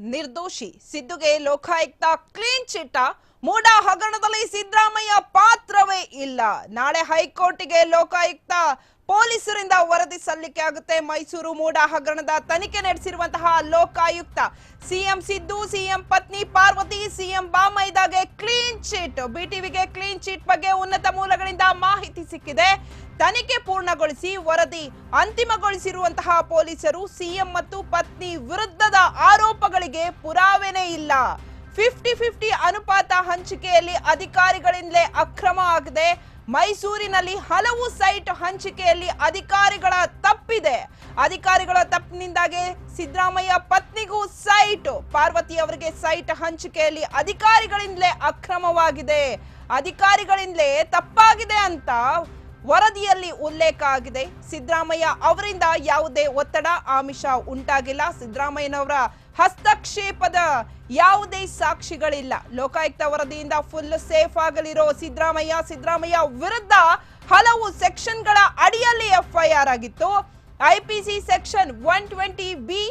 ನಿರ್ದೋಷಿ. ಸಿದ್ದುಗೆ ಲೋಕಾಯುಕ್ತ ಕ್ಲೀನ್ ಚಿಟ್ಟ ಮೂಡ ಹಗರಣದಲ್ಲಿ ಸಿದ್ದರಾಮಯ್ಯ ಪಾತ್ರವೇ ಇಲ್ಲ. ನಾಳೆ ಹೈಕೋರ್ಟಿಗೆ ಲೋಕಾಯುಕ್ತ ಪೊಲೀಸರಿಂದ ವರದಿ ಸಲ್ಲಿಕೆ ಆಗುತ್ತೆ. ಮೈಸೂರು ಮೂಡ ಹಗರಣದ ತನಿಖೆ ನಡೆಸಿರುವಂತಹ ಲೋಕಾಯುಕ್ತ ಸಿಎಂ ಸಿದ್ದು, ಸಿಎಂ ಪತ್ನಿ ಪಾರ್ವತಿ, ಸಿಎಂ ಬಾಮೈದಾಗೆ ಕ್ಲೀನ್ ಚಿಟ್ ಬಿಟಿವಿಗೆ ಕ್ಲೀನ್ ಚೀಟ್ ಬಗ್ಗೆ ಉನ್ನತ ಮೂಲಗಳಿಂದ ಮಾಹಿತಿ ಸಿಕ್ಕಿದೆ. ತನಿಖೆ ಪೂರ್ಣಗೊಳಿಸಿ ವರದಿ ಅಂತಿಮಗೊಳಿಸಿರುವಂತಹ ಪೊಲೀಸರು ಸಿಎಂ ಮತ್ತು ಪತ್ನಿ ವಿರುದ್ಧದ ಆರೋಪಗಳಿಗೆ ಪುರಾವೆನೇ ಇಲ್ಲ. ಫಿಫ್ಟಿ ಫಿಫ್ಟಿ ಅನುಪಾತ ಹಂಚಿಕೆಯಲ್ಲಿ ಅಧಿಕಾರಿಗಳಿಂದಲೇ ಅಕ್ರಮ ಆಗಿದೆ. ಮೈಸೂರಿನಲ್ಲಿ ಹಲವು ಸೈಟ್ ಹಂಚಿಕೆಯಲ್ಲಿ ಅಧಿಕಾರಿಗಳ ತಪ್ಪಿದೆ. ಅಧಿಕಾರಿಗಳ ತಪ್ಪಿನಿಂದಾಗಿ ಸಿದ್ದರಾಮಯ್ಯ ಪತ್ನಿಗೂ ಸೈಟ್, ಪಾರ್ವತಿ ಅವರಿಗೆ ಸೈಟ್ ಹಂಚಿಕೆಯಲ್ಲಿ ಅಧಿಕಾರಿಗಳಿಂದಲೇ ಅಕ್ರಮವಾಗಿದೆ. ಅಧಿಕಾರಿಗಳಿಂದಲೇ ತಪ್ಪಾಗಿದೆ ಅಂತ ವರದಿಯಲ್ಲಿ ಉಲ್ಲೇಖ ಆಗಿದೆ. ಸಿದ್ದರಾಮಯ್ಯ ಅವರಿಂದ ಯಾವುದೇ ಒತ್ತಡ, ಆಮಿಷ ಉಂಟಾಗಿಲ್ಲ. ಸಿದ್ದರಾಮಯ್ಯನವರ ಹಸ್ತಕ್ಷೇಪದ ಯಾವುದೇ ಸಾಕ್ಷಿಗಳಿಲ್ಲ. ಲೋಕಾಯುಕ್ತ ವರದಿಯಿಂದ ಫುಲ್ ಸೇಫ್ ಆಗಲಿರೋ ಸಿದ್ದರಾಮಯ್ಯ ಸಿದ್ದರಾಮಯ್ಯ ವಿರುದ್ಧ ಹಲವು ಸೆಕ್ಷನ್ಗಳ ಅಡಿಯಲ್ಲಿ ಎಫ್ಐಆರ್ ಆಗಿತ್ತು. IPC section one twenty B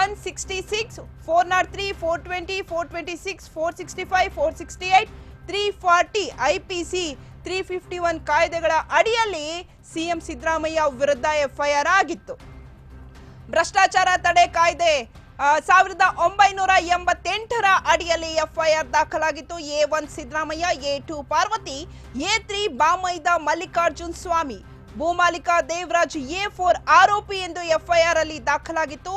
one sixty six four nought three four twenty four twenty six four sixty five four sixty eight three forty IPC three fifty one ಕಾಯ್ದೆಗಳ ಅಡಿಯಲ್ಲಿ CM Siddaramaiah ವಿರುದ್ಧ FIR ಆಗಿತ್ತು. ಭ್ರಷ್ಟಾಚಾರ ತಡೆ ಕಾಯ್ದೆ ಸಾವಿರದ ಒಂಬೈನೂರ ಎಂಬತ್ತೆಂಟರ ಅಡಿಯಲ್ಲಿ ಎಫ್ಐಆರ್ ದಾಖಲಾಗಿತ್ತು. A one Siddaramaiah, A two Parvathi, A three ಬಾಮೈದ Mallikarjun Swamy. ಭೂಮಾಲಿಕ ದೇವರಾಜ್ ಎ ಫೋರ್ ಆರೋಪಿ ಎಂದು ಎಫ್ಐಆರ್ ಅಲ್ಲಿ ದಾಖಲಾಗಿತ್ತು.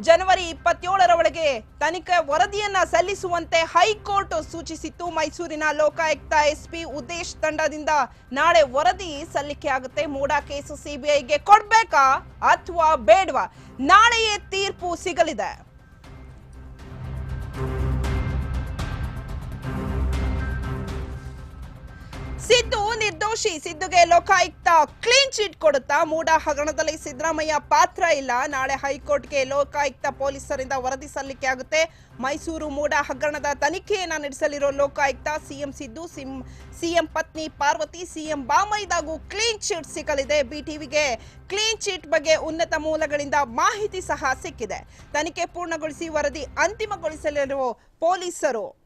ಜನವರಿ ಇಪ್ಪತ್ತೇಳರ ಒಳಗೆ ತನಿಖೆ ವರದಿಯನ್ನ ಸಲ್ಲಿಸುವಂತೆ ಹೈಕೋರ್ಟ್ ಸೂಚಿಸಿತ್ತು. ಮೈಸೂರಿನ ಲೋಕಾಯುಕ್ತ ಎಸ್ಪಿ ಉದೇಶ್ ತಂಡದಿಂದ ನಾಳೆ ವರದಿ ಸಲ್ಲಿಕೆ ಆಗುತ್ತೆ. ಮೂಡಾ ಕೇಸು ಸಿಬಿಐಗೆ ಕೊಡ್ಬೇಕಾ ಅಥವಾ ಬೇಡವಾ? ನಾಳೆಯೇ ತೀರ್ಪು ಸಿಗಲಿದೆ. ಸಿದ್ದು ನಿರ್ದೋಷಿ ಸಿದ್ದುಗೆ ಲೋಕಾಯುಕ್ತ ಕ್ಲೀನ್ ಚಿಟ್ ಕೊಡುತ್ತಾ ಮೂಡ ಹಗರಣದಲ್ಲಿ ಸಿದ್ದರಾಮಯ್ಯ ಪಾತ್ರ ಇಲ್ಲ. ನಾಳೆ ಹೈಕೋರ್ಟ್ಗೆ ಲೋಕಾಯುಕ್ತ ಪೊಲೀಸರಿಂದ ವರದಿ ಸಲ್ಲಿಕೆ ಆಗುತ್ತೆ. ಮೈಸೂರು ಮೂಡ ಹಗರಣದ ತನಿಖೆಯನ್ನ ನಡೆಸಲಿರೋ Lokayukta CM Siddu, CM, CM ಪತ್ನಿ ಪಾರ್ವತಿ, ಸಿಎಂ ಬಾಮೈದಾಗೂ ಕ್ಲೀನ್ ಚಿಟ್ ಸಿಗಲಿದೆ. ಬಿಟಿವಿಗೆ ಕ್ಲೀನ್ ಚಿಟ್ ಬಗ್ಗೆ ಉನ್ನತ ಮೂಲಗಳಿಂದ ಮಾಹಿತಿ ಸಹ ಸಿಕ್ಕಿದೆ. ತನಿಖೆ ಪೂರ್ಣಗೊಳಿಸಿ ವರದಿ ಅಂತಿಮಗೊಳಿಸಲಿರುವ ಪೊಲೀಸರು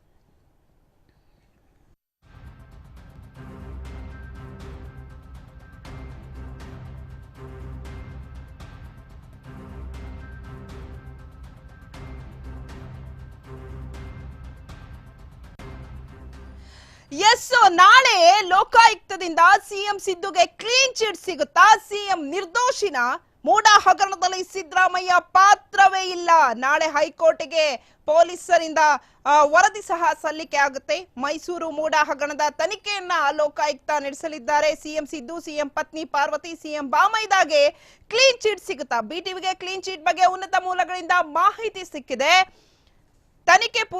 ಎಸ್ ನಾಳೆ ಲೋಕಾಯುಕ್ತದಿಂದ ಸಿಎಂ ಸಿದ್ದುಗೆ ಕ್ಲೀನ್ ಚಿಟ್ ಸಿಗುತ್ತಾ? ಸಿಎಂ ನಿರ್ದೋಷಿನ ಮೂಡ ಹಗರಣದಲ್ಲಿ ಸಿದ್ದರಾಮಯ್ಯ ಪಾತ್ರವೇ ಇಲ್ಲ. ನಾಳೆ ಹೈಕೋರ್ಟ್ಗೆ ಪೊಲೀಸರಿಂದ ವರದಿ ಸಹ ಸಲ್ಲಿಕೆ ಆಗುತ್ತೆ. ಮೈಸೂರು ಮೂಡ ಹಗರಣದ ತನಿಖೆಯನ್ನ ಲೋಕಾಯುಕ್ತ ನಡೆಸಲಿದ್ದಾರೆ. ಸಿಎಂ ಸಿದ್ದು, ಸಿಎಂ ಪತ್ನಿ ಪಾರ್ವತಿ, ಸಿಎಂ ಬಾಮೈದಾಗೆ ಕ್ಲೀನ್ ಚಿಟ್ ಸಿಗುತ್ತಾ? ಬಿಟಿವಿಗೆ ಕ್ಲೀನ್ ಚಿಟ್ ಬಗ್ಗೆ ಉನ್ನತ ಮೂಲಗಳಿಂದ ಮಾಹಿತಿ ಸಿಕ್ಕಿದೆ.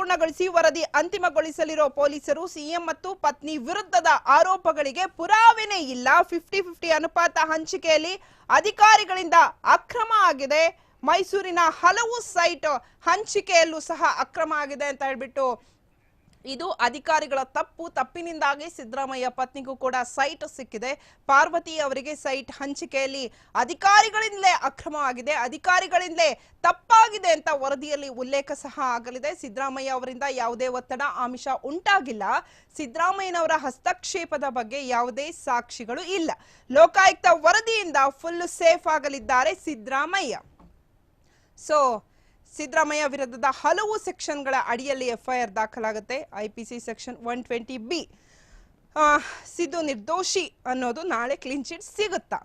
ಪೂರ್ಣಗೊಳಿಸಿ ವರದಿ ಅಂತಿಮಗೊಳಿಸಲಿರೋ ಪೊಲೀಸರು ಸಿಎಂ ಮತ್ತು ಪತ್ನಿ ವಿರುದ್ಧದ ಆರೋಪಗಳಿಗೆ ಪುರಾವೆನೇ ಇಲ್ಲ. ಫಿಫ್ಟಿ ಫಿಫ್ಟಿ ಅನುಪಾತ ಹಂಚಿಕೆಯಲ್ಲಿ ಅಧಿಕಾರಿಗಳಿಂದ ಅಕ್ರಮ ಆಗಿದೆ. ಮೈಸೂರಿನ ಹಲವು ಸೈಟ್ ಹಂಚಿಕೆಯಲ್ಲೂ ಸಹ ಅಕ್ರಮ ಆಗಿದೆ ಅಂತ ಹೇಳ್ಬಿಟ್ಟು ಇದು ಅಧಿಕಾರಿಗಳ ತಪ್ಪು, ತಪ್ಪಿನಿಂದಾಗಿ ಸಿದ್ದರಾಮಯ್ಯ ಪತ್ನಿಗೂ ಕೂಡ ಸೈಟ್ ಸಿಕ್ಕಿದೆ. ಪಾರ್ವತಿ ಅವರಿಗೆ ಸೈಟ್ ಹಂಚಿಕೆಯಲ್ಲಿ ಅಧಿಕಾರಿಗಳಿಂದಲೇ ಅಕ್ರಮ ಆಗಿದೆ, ಅಧಿಕಾರಿಗಳಿಂದಲೇ ತಪ್ಪಾಗಿದೆ ಅಂತ ವರದಿಯಲ್ಲಿ ಉಲ್ಲೇಖ ಸಹ ಆಗಲಿದೆ. ಸಿದ್ದರಾಮಯ್ಯ ಅವರಿಂದ ಯಾವುದೇ ಒತ್ತಡ, ಆಮಿಷ ಉಂಟಾಗಿಲ್ಲ. ಸಿದ್ದರಾಮಯ್ಯನವರ ಹಸ್ತಕ್ಷೇಪದ ಬಗ್ಗೆ ಯಾವುದೇ ಸಾಕ್ಷಿಗಳು ಇಲ್ಲ. ಲೋಕಾಯುಕ್ತ ವರದಿಯಿಂದ ಫುಲ್ ಸೇಫ್ ಆಗಲಿದ್ದಾರೆ ಸಿದ್ದರಾಮಯ್ಯ. ಸೊ ಸಿದ್ದರಾಮಯ್ಯ ವಿರುದ್ಧದ ಹಲವು ಸೆಕ್ಷನ್ಗಳ ಅಡಿಯಲ್ಲಿ FIR ದಾಖಲಾಗುತ್ತೆ. IPC section one twenty B Siddu ನಿರ್ದೋಷಿ ಅನ್ನೋದು ನಾಳೆ ಕ್ಲೀನ್ ಚಿಟ್ ಸಿಗುತ್ತಾ?